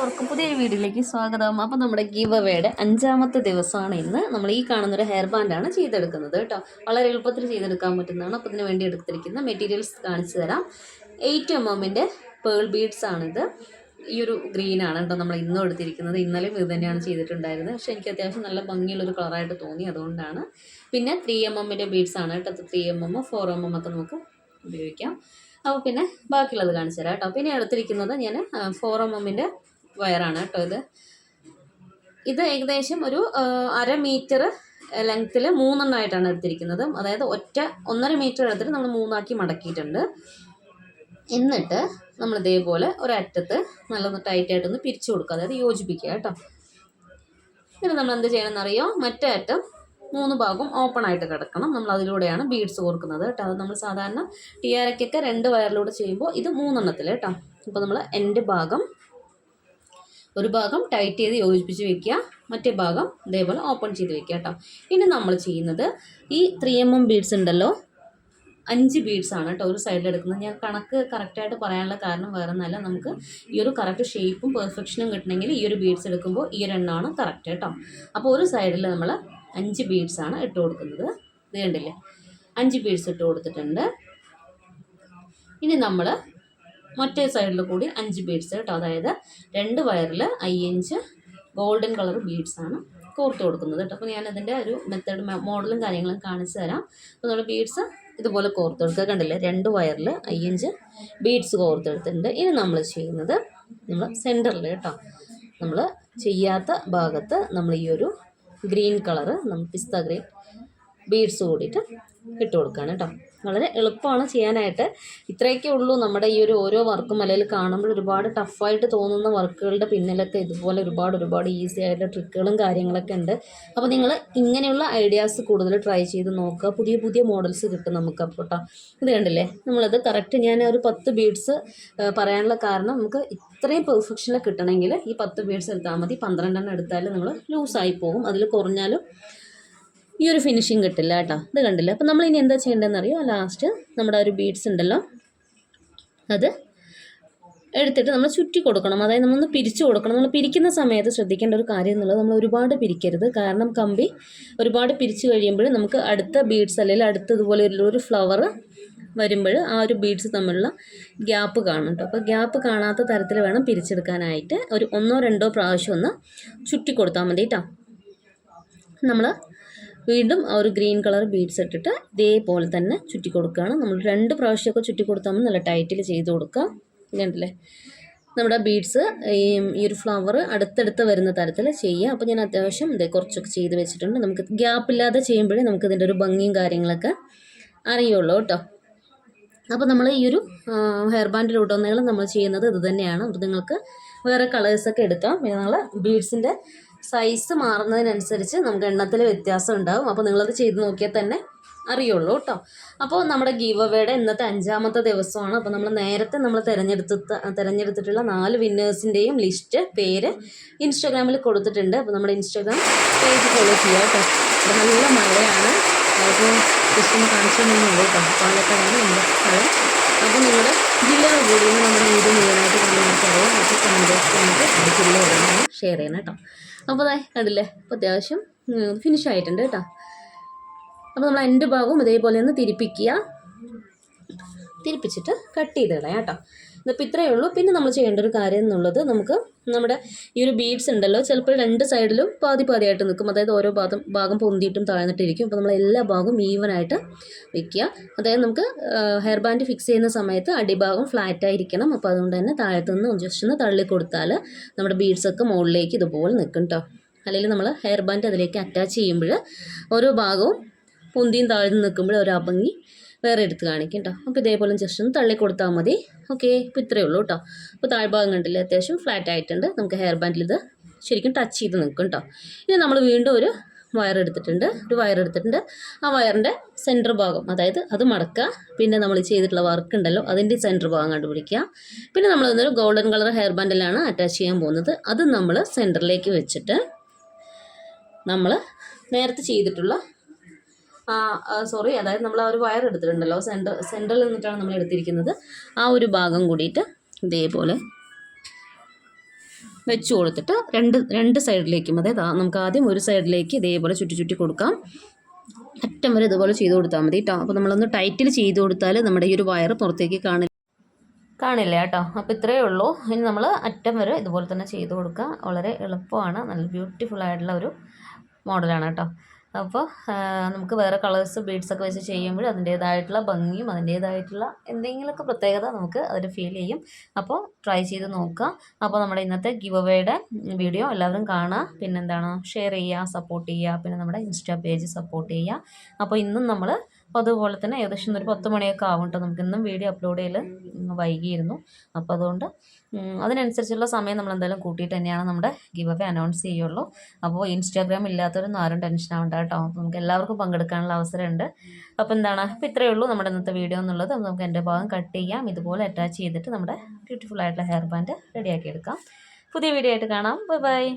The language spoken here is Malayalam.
എല്ലാവർക്കും പുതിയൊരു വീഡിയോയിലേക്ക് സ്വാഗതം. അപ്പോൾ നമ്മുടെ ഗീവ് അവയുടെ അഞ്ചാമത്തെ ദിവസമാണ് ഇന്ന്. നമ്മൾ ഈ കാണുന്ന ഒരു ഹെയർ ബാൻഡാണ് ചെയ്തെടുക്കുന്നത് കേട്ടോ. വളരെ എളുപ്പത്തിൽ ചെയ്തെടുക്കാൻ പറ്റുന്നതാണ്. അപ്പോൾ ഇതിന് വേണ്ടി എടുത്തിരിക്കുന്ന മെറ്റീരിയൽസ് കാണിച്ചു തരാം. എയ്റ്റ് എം എമ്മിന്റെ പേൾ ബീഡ്സ് ആണിത്. ഈ ഒരു ഗ്രീൻ ആണ് കേട്ടോ നമ്മൾ ഇന്നും എടുത്തിരിക്കുന്നത്. ഇന്നലെയും ഇത് തന്നെയാണ് ചെയ്തിട്ടുണ്ടായിരുന്നത്. പക്ഷേ എനിക്ക് അത്യാവശ്യം നല്ല ഭംഗിയുള്ളൊരു കളറായിട്ട് തോന്നി അതുകൊണ്ടാണ്. പിന്നെ ത്രീ എം എമ്മിന്റെ ബീഡ്സ് ആണ് കേട്ടോ. Three M M four M M ഒക്കെ നമുക്ക് ഉപയോഗിക്കാം. അപ്പോൾ പിന്നെ ബാക്കിയുള്ളത് കാണിച്ചു തരാം കേട്ടോ. പിന്നെ എടുത്തിരിക്കുന്നത് ഞാൻ ഫോർ എം എമ്മിന്റെ വയറാണ് കേട്ടോ ഇത്. ഇത് ഏകദേശം ഒരു അര മീറ്റർ ലെങ്ത്തിൽ മൂന്നെണ്ണമായിട്ടാണ് എടുത്തിരിക്കുന്നത്. അതായത് ഒറ്റ ഒന്നര മീറ്റർ എടുത്തിട്ട് നമ്മൾ മൂന്നാക്കി മടക്കിയിട്ടുണ്ട്. എന്നിട്ട് നമ്മൾ ഇതേപോലെ ഒരറ്റത്ത് നല്ല ടൈറ്റായിട്ടൊന്ന് പിരിച്ചു കൊടുക്കുക. അതായത് യോജിപ്പിക്കുക കേട്ടോ. പിന്നെ നമ്മൾ എന്ത് ചെയ്യണമെന്നറിയോ? മറ്റേ അറ്റം മൂന്ന് ഭാഗം ഓപ്പൺ ആയിട്ട് കിടക്കണം. നമ്മൾ അതിലൂടെയാണ് ബീഡ്സ് കോർക്കുന്നത് കേട്ടോ. അത് നമ്മൾ സാധാരണ ടിയാരക്കൊക്കെ രണ്ട് വയറിലൂടെ ചെയ്യുമ്പോൾ ഇത് മൂന്നെണ്ണത്തിൽ കേട്ടോ. അപ്പോൾ നമ്മൾ എന്റെ ഭാഗം ഒരു ഭാഗം ടൈറ്റ് ചെയ്ത് യോജിപ്പിച്ച് വെക്കുക. മറ്റേ ഭാഗം ഇതേപോലെ ഓപ്പൺ ചെയ്ത് വെക്കുക കേട്ടോ. ഇനി നമ്മൾ ചെയ്യുന്നത് ഈ ത്രീ എം എം ബീഡ്സ് ഉണ്ടല്ലോ. അഞ്ച് ബീഡ്സ് ആണ് കേട്ടോ ഒരു സൈഡിൽ എടുക്കുന്നത്. ഞാൻ കണക്ക് കറക്റ്റായിട്ട് പറയാനുള്ള കാരണം വേറെ ഒന്നല്ല നമുക്ക് ഈ ഒരു കറക്റ്റ് ഷേപ്പും പെർഫെക്ഷനും കിട്ടണമെങ്കിൽ ഈ ഒരു ബീഡ്സ് എടുക്കുമ്പോൾ ഈ ഒരു എണ്ണമാണ് കറക്റ്റ് കേട്ടോ. അപ്പോൾ ഒരു സൈഡിൽ നമ്മൾ അഞ്ച് ബീഡ്സ് ആണ് ഇട്ട് കൊടുക്കുന്നത്. ഇത് കണ്ടില്ലേ? അഞ്ച് ബീഡ്സ് ഇട്ട് കൊടുത്തിട്ടുണ്ട്. ഇനി നമ്മൾ മറ്റേ സൈഡിൽ കൂടി അഞ്ച് ബീഡ്സ് കേട്ടോ. അതായത് രണ്ട് വയറിൽ അയ്യഞ്ച് ഗോൾഡൻ കളർ ബീഡ്സ് ആണ് കോർത്ത് കൊടുക്കുന്നത് കേട്ടോ. അപ്പോൾ ഞാൻ അതിന്റെ ഒരു മെത്തേഡ് മോഡലും കാര്യങ്ങളും കാണിച്ചു തരാം. അപ്പോൾ നമ്മൾ ബീഡ്സ് ഇതുപോലെ കോർത്ത് കൊടുക്കുക. കണ്ടില്ലേ? രണ്ട് വയറിൽ അയ്യഞ്ച് ബീഡ്സ് കോർത്തെടുത്തിട്ടുണ്ട് ഇനി നമ്മൾ ചെയ്യുന്നത് നമ്മൾ സെന്ററിൽ കേട്ടോ. നമ്മൾ ചെയ്യാത്ത ഭാഗത്ത് നമ്മൾ ഈ ഒരു ഗ്രീൻ കളറ് നമ്മൾ പിസ്ത ഗ്രീൻ ബീഡ്സ് കൂടിയിട്ട് ഇട്ട് കൊടുക്കുകയാണ് കേട്ടോ. വളരെ എളുപ്പമാണ് ചെയ്യാനായിട്ട്. ഇത്രയൊക്കെ ഉള്ളൂ നമ്മുടെ ഈ ഒരു ഓരോ വർക്കും അല്ലെങ്കിൽ കാണുമ്പോൾ ഒരുപാട് ടഫായിട്ട് തോന്നുന്ന വർക്കുകളുടെ പിന്നിലൊക്കെ ഇതുപോലെ ഒരുപാട് ഒരുപാട് ഈസി ആയിട്ടുള്ള ട്രിക്കുകളും കാര്യങ്ങളൊക്കെ ഉണ്ട്. അപ്പോൾ നിങ്ങൾ ഇങ്ങനെയുള്ള ഐഡിയാസ് കൂടുതൽ ട്രൈ ചെയ്ത് നോക്കുക. പുതിയ പുതിയ മോഡൽസ് കിട്ടും നമുക്ക് അപ്പോൾ കേട്ടോ ഇത് കണ്ടില്ലേ? നമ്മളത് കറക്റ്റ് ഞാൻ ഒരു പത്ത് ബീഡ്സ് പറയാനുള്ള കാരണം നമുക്ക് ഇത്രയും പെർഫെക്ഷനിൽ കിട്ടണമെങ്കിൽ ഈ പത്ത് ബീഡ്സ് എടുത്താൽ മതി. പന്ത്രണ്ടെണ്ണം എടുത്താൽ നമ്മൾ ലൂസായി പോകും. അതിൽ കുറഞ്ഞാലും ഈ ഒരു ഫിനിഷിങ് കിട്ടില്ല കേട്ടോ. ഇത് കണ്ടില്ല? അപ്പോൾ നമ്മൾ ഇനി എന്താ ചെയ്യേണ്ടതെന്ന് അറിയോ ലാസ്റ്റ് നമ്മുടെ ഒരു ബീഡ്സ് ഉണ്ടല്ലോ. അത് എടുത്തിട്ട് നമ്മൾ ചുറ്റി കൊടുക്കണം. അതായത് നമ്മളൊന്ന് പിരിച്ചു കൊടുക്കണം. നമ്മൾ പിരിക്കുന്ന സമയത്ത് ശ്രദ്ധിക്കേണ്ട ഒരു കാര്യം എന്നുള്ളത് നമ്മൾ ഒരുപാട് പിരിക്കരുത്. കാരണം കമ്പി ഒരുപാട് പിരിച്ചു കഴിയുമ്പോൾ നമുക്ക് അടുത്ത ബീഡ്സ് അല്ലെങ്കിൽ അടുത്തതുപോലെ ഒരു- ഫ്ലവർ വരുമ്പോൾ ആ ഒരു ബീഡ്സ് തമ്മിലുള്ള ഗ്യാപ്പ് കാണും കേട്ടോ. അപ്പോൾ ഗ്യാപ്പ് കാണാത്ത തരത്തിൽ വേണം പിരിച്ചെടുക്കാനായിട്ട് ഒരു ഒന്നോ രണ്ടോ പ്രാവശ്യം ഒന്ന് ചുറ്റി കൊടുത്താൽ മതി കേട്ടോ. നമ്മൾ വീണ്ടും ആ ഒരു ഗ്രീൻ കളർ ബീഡ്സ് ഇട്ടിട്ട് ഇതേപോലെ തന്നെ ചുറ്റി കൊടുക്കുകയാണ് നമ്മൾ രണ്ട് പ്രാവശ്യമൊക്കെ ചുറ്റി കൊടുത്താൽ നല്ല ടൈറ്റിൽ ചെയ്ത് കൊടുക്കാം. കണ്ടില്ലേ? നമ്മുടെ ബീഡ്സ് ഈ ഒരു ഫ്ലവർ അടുത്തടുത്ത് വരുന്ന തരത്തിൽ ചെയ്യുക അപ്പോൾ ഞാൻ അത്യാവശ്യം ഇത് കുറച്ചൊക്കെ ചെയ്ത് വെച്ചിട്ടുണ്ട്. നമുക്ക് ഗ്യാപ്പ് ഇല്ലാതെ ചെയ്യുമ്പോഴേ നമുക്ക് ഇതിന്റെ ഒരു ഭംഗിയും കാര്യങ്ങളൊക്കെ അറിയുള്ളൂ കേട്ടോ. അപ്പോൾ നമ്മൾ ഈ ഒരു ഹെയർ ബാൻഡിലുടനീളം നമ്മൾ ചെയ്യുന്നത് ഇത് തന്നെയാണ്. അപ്പോൾ നിങ്ങൾക്ക് വേറെ കളേഴ്സൊക്കെ എടുക്കാം. നിങ്ങൾ ബീഡ്സിന്റെ സൈസ് മാറുന്നതിനനുസരിച്ച് നമുക്ക് എണ്ണത്തിൽ വ്യത്യാസം ഉണ്ടാവും. അപ്പോൾ നിങ്ങളത് ചെയ്ത് നോക്കിയാൽ തന്നെ അറിയുള്ളൂ കേട്ടോ അപ്പോൾ നമ്മുടെ ഗീവ് അവയുടെ ഇന്നത്തെ അഞ്ചാമത്തെ ദിവസമാണ്. അപ്പോൾ നമ്മൾ നേരത്തെ നമ്മൾ തിരഞ്ഞെടുത്ത തിരഞ്ഞെടുത്തിട്ടുള്ള നാല് വിന്നേഴ്സിന്റെയും ലിസ്റ്റ് പേര് ഇൻസ്റ്റാഗ്രാമിൽ കൊടുത്തിട്ടുണ്ട്. അപ്പോൾ നമ്മുടെ ഇൻസ്റ്റാഗ്രാം പേജ് ഫോളോ ചെയ്യുക കേട്ടോ നല്ല മഴയാണ്. അപ്പോൾ കൃഷ്ണ ഒന്ന് കാണിച്ചു തന്നുള്ളൂ കേട്ടോ പാലക്കാടാണ് നമ്മുടെ സ്ഥലം. അപ്പോൾ നിങ്ങളുടെ ജില്ലകൾ കൂടി നമ്മുടെ വീട് മുഴുവനായിട്ട് കണ്ടു അറിയാം. അപ്പോൾ കമന്റ് നമുക്ക് ഷെയർ ചെയ്യണം കേട്ടോ. അപ്പോൾ അതായത് കണ്ടില്ലേ അപ്പോൾ അത്യാവശ്യം ഫിനിഷ് ആയിട്ടുണ്ട് കേട്ടോ. അപ്പോൾ നമ്മൾ എന്റെ ഭാഗവും ഇതേപോലെ ഒന്ന് തിരിപ്പിക്കുക. തിരിപ്പിച്ചിട്ട് കട്ട് ചെയ്ത് കളയാം കേട്ടോ. ഇതിപ്പോൾ ഇത്രയേ ഉള്ളൂ. പിന്നെ നമ്മൾ ചെയ്യേണ്ട ഒരു കാര്യം എന്നുള്ളത് നമുക്ക് നമ്മുടെ ഈ ഒരു ബീഡ്സ് ഉണ്ടല്ലോ ചിലപ്പോൾ രണ്ട് സൈഡിലും പാതി പാതിയായിട്ട് നിൽക്കും. അതായത് ഓരോ ഭാഗം ഭാഗം പൊന്തിയിട്ടും താഴ്ന്നിട്ടിരിക്കും. അപ്പോൾ നമ്മൾ എല്ലാ ഭാഗവും ഈവനായിട്ട് വെക്കുക. അതായത് നമുക്ക് ഹെയർ ബാൻഡ് ഫിക്സ് ചെയ്യുന്ന സമയത്ത് അടിഭാഗം ഫ്ലാറ്റ് ആയിരിക്കണം. അപ്പോൾ അതുകൊണ്ട് തന്നെ താഴത്തു നിന്ന് ജസ്റ്റ് ഒന്ന് തള്ളി കൊടുത്താൽ നമ്മുടെ ബീഡ്സൊക്കെ മുകളിലേക്ക് ഇതുപോലെ നിൽക്കും കേട്ടോ അല്ലെങ്കിൽ നമ്മൾ ഹെയർ ബാൻഡ് അതിലേക്ക് അറ്റാച്ച് ചെയ്യുമ്പോൾ ഓരോ ഭാഗവും പൊന്തിയും താഴ്ന്നു നിൽക്കുമ്പോൾ ഒരു അഭംഗി വേറെ എടുത്ത് കാണിക്കും കേട്ടോ അപ്പോൾ ഇതേപോലെ ജസ്റ്റ് ഒന്ന് തള്ളി കൊടുത്താൽ മതി. ഓക്കെ ഇപ്പോൾ ഇത്രയേ ഉള്ളൂ കേട്ടോ അപ്പോൾ താഴ്ഭാഗം കണ്ടില്ലേ അത്യാവശ്യം ഫ്ലാറ്റ് ആയിട്ടുണ്ട്. നമുക്ക് ഹെയർ ബാൻഡിൽ ഇത് ശരിക്കും ടച്ച് ചെയ്ത് നിൽക്കും കേട്ടോ ഇനി നമ്മൾ വീണ്ടും ഒരു വയർ എടുത്തിട്ടുണ്ട്. ഒരു വയർ എടുത്തിട്ടുണ്ട്. ആ വയറിന്റെ സെന്റർ ഭാഗം അതായത് അത് മടക്കുക. പിന്നെ നമ്മൾ ചെയ്തിട്ടുള്ള വർക്ക് ഉണ്ടല്ലോ അതിന്റെ സെന്റർ ഭാഗം കണ്ടുപിടിക്കുക. പിന്നെ നമ്മൾ ഇന്നൊരു ഗോൾഡൻ കളർ ഹെയർ ബാൻഡിലാണ് അറ്റാച്ച് ചെയ്യാൻ പോകുന്നത്. അത് നമ്മൾ സെന്ററിലേക്ക് വെച്ചിട്ട് നമ്മൾ നേരത്തെ ചെയ്തിട്ടുള്ള സോറി അതായത് നമ്മൾ ആ ഒരു വയർ എടുത്തിട്ടുണ്ടല്ലോ സെന്റർ സെന്ററിൽ നിന്നിട്ടാണ് നമ്മൾ എടുത്തിരിക്കുന്നത്. ആ ഒരു ഭാഗം കൂടിയിട്ട് ഇതേപോലെ വെച്ച് കൊടുത്തിട്ട് രണ്ട് രണ്ട് സൈഡിലേക്കും അതായത് നമുക്ക് ആദ്യം ഒരു സൈഡിലേക്ക് ഇതേപോലെ ചുറ്റി ചുറ്റി കൊടുക്കാം. അറ്റം വരെ ഇതുപോലെ ചെയ്ത് കൊടുത്താൽ മതി കേട്ടോ അപ്പോൾ നമ്മളൊന്ന് ടൈറ്റിൽ ചെയ്ത് കൊടുത്താൽ നമ്മുടെ ഈ ഒരു വയർ പുറത്തേക്ക് കാണില്ല കാണില്ല കേട്ടോ അപ്പോൾ ഇത്രയേ ഉള്ളൂ. ഇനി നമ്മൾ അറ്റം വരെ ഇതുപോലെ തന്നെ ചെയ്ത് കൊടുക്കുക. വളരെ എളുപ്പമാണ്. നല്ല ബ്യൂട്ടിഫുൾ ആയിട്ടുള്ള ഒരു മോഡലാണ് കേട്ടോ അപ്പോൾ നമുക്ക് വേറെ കളേഴ്സ് ബീഡ്സ് ഒക്കെ വെച്ച് ചെയ്യുമ്പോൾ അതിന്റേതായിട്ടുള്ള ഭംഗിയും അതിന്റേതായിട്ടുള്ള എന്തെങ്കിലുമൊക്കെ പ്രത്യേകത നമുക്ക് അതിൽ ഫീൽ ചെയ്യും. അപ്പോൾ ട്രൈ ചെയ്ത് നോക്കുക അപ്പോൾ നമ്മുടെ ഇന്നത്തെ ഗിവ് അവേയുടെ വീഡിയോ എല്ലാവരും കാണുക. പിന്നെന്താണ് ഷെയർ ചെയ്യുക സപ്പോർട്ട് ചെയ്യുക. പിന്നെ നമ്മുടെ ഇൻസ്റ്റാ പേജ് സപ്പോർട്ട് ചെയ്യുക. അപ്പോൾ ഇന്നും നമ്മൾ അപ്പോൾ അതുപോലെ തന്നെ ഏകദേശം ഒരു പത്ത് മണിയൊക്കെ ആവും കേട്ടോ നമുക്ക് ഇന്നും വീഡിയോ അപ്ലോഡ് ചെയ്യൽ വൈകിയിരുന്നു. അപ്പോൾ അതുകൊണ്ട് അതിനനുസരിച്ചുള്ള സമയം നമ്മൾ എന്തായാലും കൂട്ടിയിട്ട് തന്നെയാണ് നമ്മുടെ ഗിവ് അവേ അനൗൺസ് ചെയ്യുള്ളൂ. അപ്പോൾ ഇൻസ്റ്റാഗ്രാം ഇല്ലാത്തവരൊന്നും ആരും ടെൻഷൻ ആവണ്ട കേട്ടോ. അപ്പോൾ നമുക്ക് എല്ലാവർക്കും പങ്കെടുക്കാനുള്ള അവസരമുണ്ട്. അപ്പോൾ എന്താണ്? അപ്പോൾ ഇത്രയേ ഉള്ളൂ നമ്മുടെ ഇന്നത്തെ വീഡിയോ എന്നുള്ളത്. നമുക്ക് എന്റെ ഭാഗം കട്ട് ചെയ്യാം. ഇതുപോലെ അറ്റാച്ച് ചെയ്തിട്ട് നമ്മുടെ ബ്യൂട്ടിഫുൾ ആയിട്ടുള്ള ഹെയർ ബാൻഡ് റെഡിയാക്കി എടുക്കാം. പുതിയ വീഡിയോ ആയിട്ട് കാണാം. Bye bye